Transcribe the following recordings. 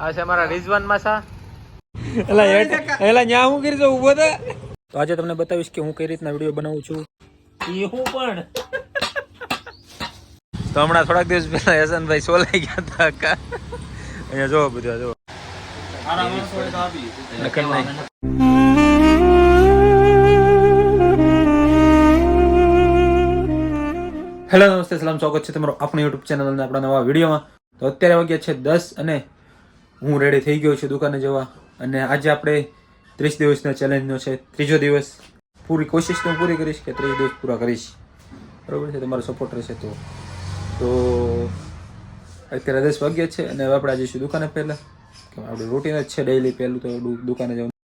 આ છે અમારા રિઝવાન માસા. એલા એલા ન્યા હું કરી દઉં ઊભો તો આજે તમને બતાવીશ કે હું કઈ રીતના વીડિયો બનાવું છું. એ હું પણ. તો હમણાં થોડાક દિવસ પહેલા યશનભાઈ સોલાઈ ગયા હતા કા. અહીંયા જોવો બધું જોવો નહીં. હેલો નમસ્તે સલામ સ્વાગત છે તમારો આપણી યુટ્યુબ ચેનલ અને આપણા નવા વિડીયોમાં. તો અત્યારે વાગ્યા છે દસ અને હું રેડી થઈ ગયો છું દુકાને જવા. અને આજે આપણે ત્રીસ દિવસના ચેલેન્જનો છે. ત્રીજો દિવસ પૂરી કોશિશ તો પૂરી કરીશ કે ત્રીસ દિવસ પૂરા કરીશ. બરાબર છે? તમારો સપોર્ટ રહેશે તો. તો અત્યારે દસ વાગ્યા છે અને હવે આપણે આજે શું દુકાને પહેલાં. કે આપણે રૂટીન જ છે ડેઈલી પહેલું તો દુકાને જવાનું.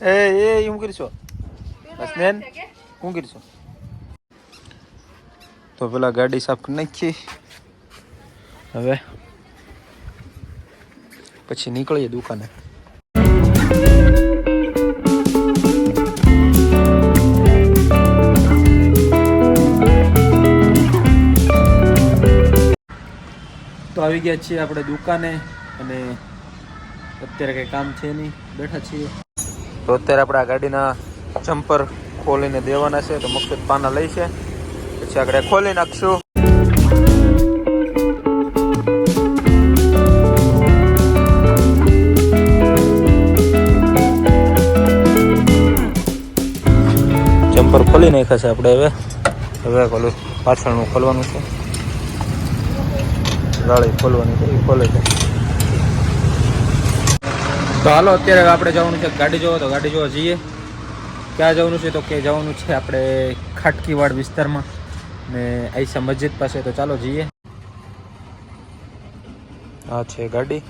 એ એ હું કરીશો સ્નેન હું કરીશો તો પેલા ગાડી સાફ નાખી હવે પછી નીકળીએ દુકાને તો આવી ગયા છીએ આપણે દુકાને અને અત્યારે કંઈ કામ છે નહીં. બેઠા છીએ. તો અત્યારે આપણે આ ગાડીના જમ્પર ખોલીને દેવાના છે તો મકસદ પાના લઈ છે. પછી આગળ ખોલી નાખશું. જમ્પર ખોલી નાખ્યા છે આપણે હવે. હવે ખોલું. પાછળનું ખોલવાનું છે. ગાળી ખોલવાની છે એ ખોલે છે. તો હાલો, અત્યારે આપણે જવાનું છે ગાડી જોવો. તો ગાડી જોવા જઈએ. ક્યાં જવાનું છે તો કે જવાનું છે આપણે ખાટકીવાડ વિસ્તારમાં. ને આઈસા મસ્જિદ પાસે. તો ચાલો જઈએ. આ છે ગાડી.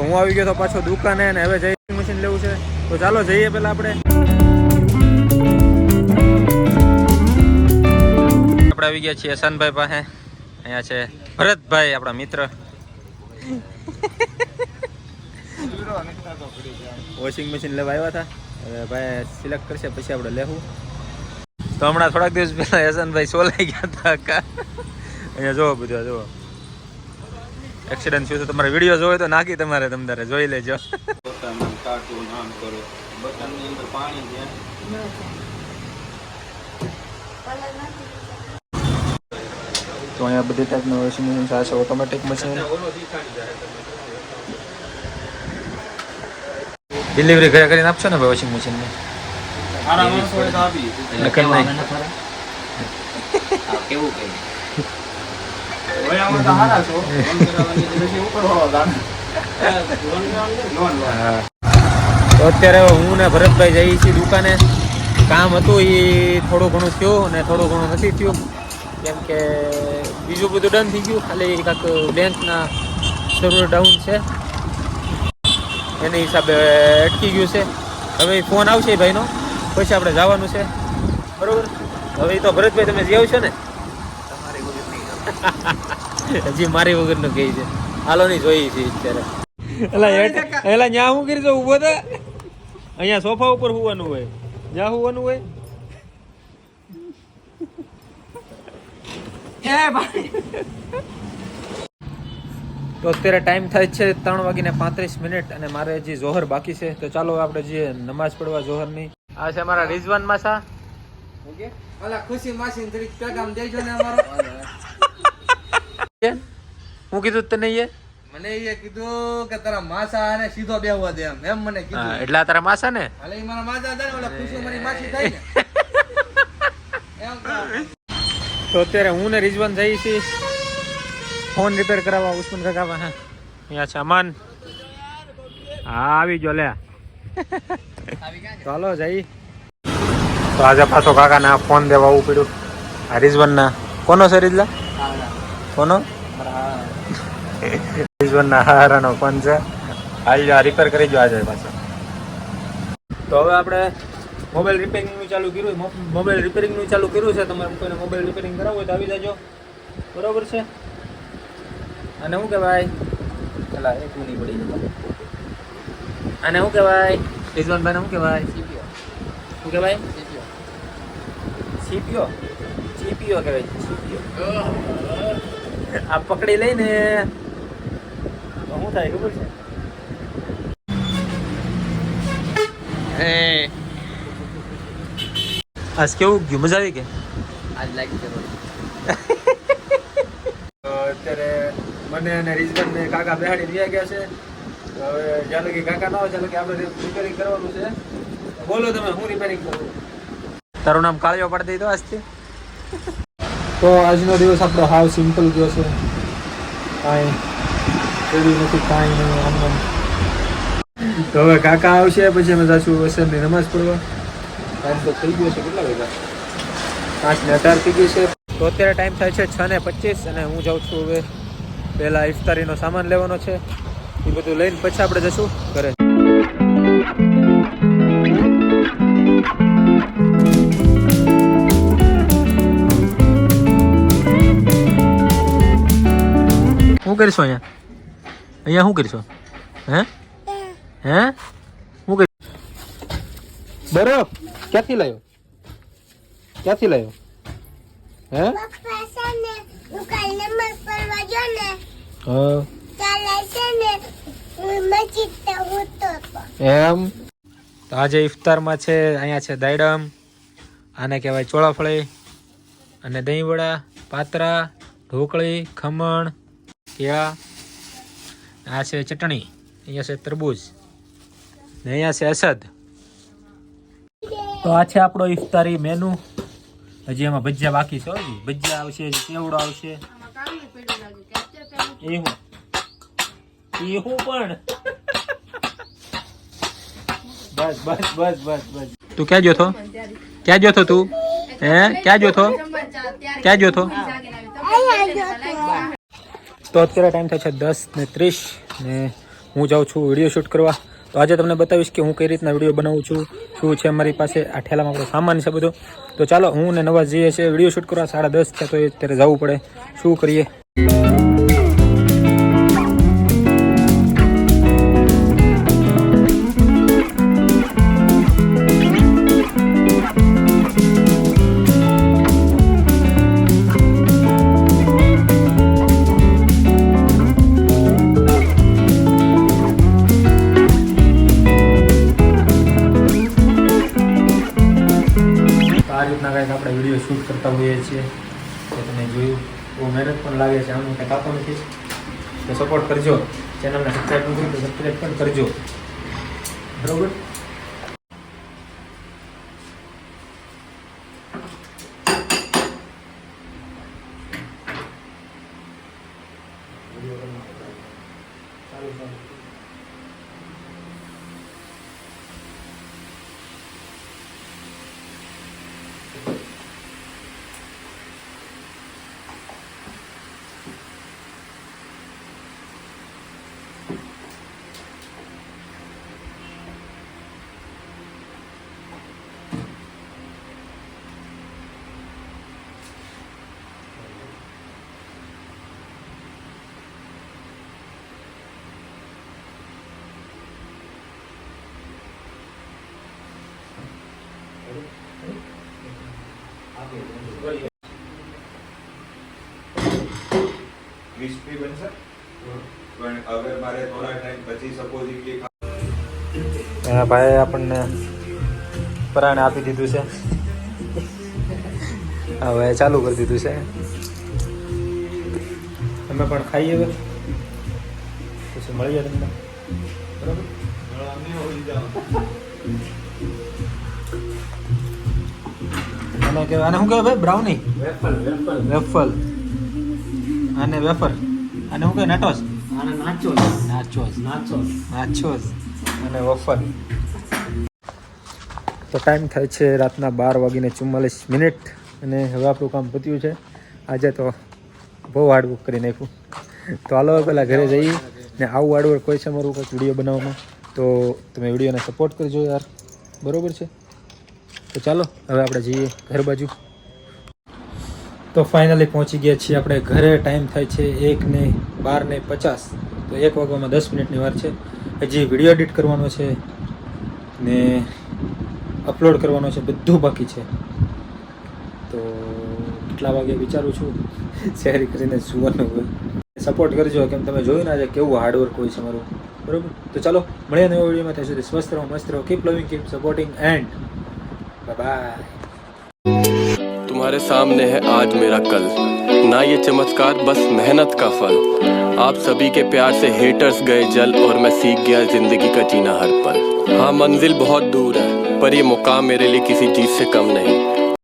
હું આવી ગયો તો પાછો દુકાને અને હવે જઈ મશીન લેવું છે. તો ચાલો જઈએ પેલા આપણે. આપણે આવી ગયા છીએ હસનભાઈ પાસે. અહીંયા છે ભરતભાઈ આપણા મિત્ર. વોશિંગ મશીન લેવા આવ્યા હતા. હવે ભાઈ સિલેક્ટ કરશે પછી આપણે લેવું તો હમણાં થોડાક દિવસ પહેલા યશનભાઈ સોલાઈ ગયા હતા કા. અહીંયા જોવો બધા જોવો એક્સિડન્ટ થયું તો તમારે વીડિયો જોવો હોય તો નાખી તમારે તમારે જોઈ લેજો. તો અહીંયા બધી ટાઈપનું વોશિંગ મશીન છે. આ છે ઓટોમેટિક મશીન ડિલિવરી ઘરે કરીને આપશો ને ભાઈ વોશિંગ મશીનની નહીં. તો અત્યારે હું ને ભરતભાઈ જઈએ છીએ દુકાને. કામ હતું એ થોડું ઘણું થયું અને થોડું ઘણું નથી થયું. કેમ કે બીજું બધું ડન થઈ ગયું. ખાલી કાંક બેંકના સર્વર ડાઉન છે. એની હિસાબે અટકી ગયું છે. હવે ફોન આવશે ભાઈનો. પછી આપણે જવાનું છે. બરોબર? હવે તો ભરતભાઈ તમે જ્યાં આવશો ને? હજી મારી વગરનું કહે છે. હાલો નહીં જોઈએ છે અત્યારે. એટલે એલા, ન્યા હું કરી ઊભો થા? અહીંયા સોફા ઉપર હોવાનું હોય. જ્યાં હોવાનું હોય? તો અત્યારે ટાઈમ થાય છે ત્રણ વાગીને પાંત્રીસ મિનિટ અને મારે હજી જોહર બાકી છે. તો ચાલો આપણે જે નમાઝ પડવા જોહરની. આ છે અમારા રિઝવાન માસા. ઓલા ખુશી માસી જરીક પેગામ દેજો ને અમારો. હું કીધું તને એ? મને એ કીધું કે તારા માસા અને સીધો બેહવા દે એમ. એમ મને કીધું. એટલે તારા માસા ને હાલે મારા માસા હતા ને ઓલા ખુશી મારી માસી થાય ને. એમ કહો. તો અત્યારે હું ને રિઝવાન જઈએ છીએ. ફોન રિપેર કરાવવા, ઉસ્માન કાકા પાસે. અહીંયા છે અમાન. હા, આવી જો લે ચાલો જઈ તો આજે પાછો કાકાને ફોન દેવા આવું પડ્યું. આ રિઝવાનના. કોનો છે રિઝલા? કોનો? રિઝવાનના હારાનો ફોન છે. હાલ આ રિપેર કરી જો આજે પાછો. તો હવે આપણે મોબાઈલ રિપેરિંગનું ચાલુ કર્યું મોબાઈલ રિપેરિંગનું ચાલુ કર્યું છે. તમારે કોઈને મોબાઈલ રિપેરિંગ કરાવવું હોય તો આવી જજો. બરાબર છે? અને શું કહેવાય? પેલા એક મિનિટ પડી જતો અને શું કહેવાય? રિઝવાનભાઈને શું કહેવાય? સીપીઓ શું કહેવાય? સીપીઓ સીપીઓ કહેવાય. સીપીઓ આ પકડી લઈને શું થાય ખબર છે? આજ કેવું ગયું મજા આવી કે આજ લાગી છે અત્યારે મને અને રિઝવાન ને કાકા બેહાડી રહ્યા ગયા છે. હવે જ્યાં લગી કાકા ન હોય ત્યાં લગી આપણે રિપેરિંગ કરવાનું છે. બોલો તમે હું રિપેરિંગ કરું? તારું નામ કાળિયો પાડી દઈ તો આજથી. તો આજનો દિવસ આપણો હાવ સિમ્પલ ગયો છે. કાંઈ કર્યું નથી કાંઈ નહીં આમ આમ તો હવે કાકા આવશે પછી અમે જઈશું વસનની નમાઝ પડવા પાંચ ને અઢાર થઈ છે. તો અત્યારે ટાઈમ થાય છે છ ને પચીસ અને હું જાઉં છું હવે પહેલાં ઇફતારીનો સામાન લેવાનો છે. એ બધું લઈને પછી આપણે જશું ઘરે. શું કરીશું અહીંયા? અહીંયા શું કરીશું? હે? હે? શું કરીશું? બરફ ક્યાંથી લાવ્યો ક્યાંથી લાવ્યો હે? એમ? તો આજે ઇફતારમાં છે અહીંયા છે દાયડમ આને કહેવાય ચોળાફળી અને દહીંવડા પાતરા ઢોકળી ખમણ કેળા આ છે ચટણી અહીંયા છે તરબૂચ ને અહીંયા છે અસદ. તો આ છે આપણો ઇફતારી મેનુ હજી એમાં ભજીયા બાકી છે હજી. ભજીયા આવશે કેવડો આવશે. એ હું. પણ. બસ બસ બસ બસ બસ. તું ક્યાં ગયો તો ક્યાં જોતો તું? હે? ક્યાં ગયો ક્યાં ગયો તો તો અત્યારે ટાઈમ થાય છે દસ ને ત્રીસ ને હું જાઉં છું વીડિયો શૂટ કરવા. તો આજે તમને બતાવીશ કે હું કઈ રીતના વીડિયો બનાવું છું, શું છે મારી પાસે, આ ઠેલામાં આપણો સામાન છે બધો. તો ચાલો, હું ને નવાજ જઈએ છીએ. વીડિયો શૂટ કરવા સાડા દસ છે, તો એ અત્યારે જવું પડે. શું કરીએ? કરતા હોઈએ છીએ તો તમે જોયું, બહુ મહેનત પણ લાગે છે, આનું કંઈક આપો નથી. તો સપોર્ટ કરજો. ચેનલને સબસ્ક્રાઈબ નથી તો સબસ્ક્રાઈબ પણ કરજો. બરોબર? ક્રિસ્પી બનશે? પણ હવે મારે થોડા ટાઈમ પછી સપોઝ કે એના ભાઈએ આપણને પરાણે આપી દીધું છે. હવે ચાલુ કરી દીધું છે. અમે પણ ખાઈએ હવે. પછી મળીએ તમને. બરાબર? અને કહેવાય અને શું કહેવાય ભાઈ? બ્રાઉની વેફલ અને વેફર. અને હું કહેવાય નટોસ? નાચોસ. નાચોસ. અને વફર તો ટાઈમ થાય છે રાતના બાર વાગીને ચુમ્માલીસ મિનિટ અને હવે આપણું કામ પત્યું છે. આજે તો બહુ હાર્ડવર્ક કરી નાખ્યું. તો હાલો પહેલાં ઘરે જઈએ ને આવું હાર્ડવર્ક કોઈ છે મારું કંઈક વીડિયો બનાવવામાં. તો તમે વિડીયોને સપોર્ટ કરજો યાર. બરોબર છે? તો ચાલો હવે આપણે જઈએ ઘર બાજુ. તો ફાઇનલી પહોંચી ગયા છીએ આપણે ઘરે. ટાઈમ થાય છે એક ને બાર ને પચાસ. તો એક વાગ્યામાં દસ મિનિટની વાર છે. હજી વીડિયો એડિટ કરવાનો છે ને અપલોડ કરવાનો છે, બધું બાકી છે. તો કેટલા વાગે વિચારું છું. શેરી કરીને સુવાનું હોય. સપોર્ટ કરજો, કેમ તમે જોયું ના છે કેવું હાર્ડવર્ક હોય છે મારું. બરાબર? તો ચાલો, મળીએ નવા વિડીયોમાં ત્યાં સુધી સ્વસ્થ રહો, મસ્ત રહો. કીપ લવિંગ કીપ સપોર્ટિંગ એન્ડ બાય तुम्हारे सामने है आज मेरा कल। ना ये चमत्कार, बस मेहनत का फल। आप सभी के प्यार से हेटर्स गए जल और मैं सीख गया ज़िंदगी का जीना हर पल। हाँ मंजिल बहुत दूर है, पर ये मुकाम मेरे लिए किसी चीज़ से कम नहीं।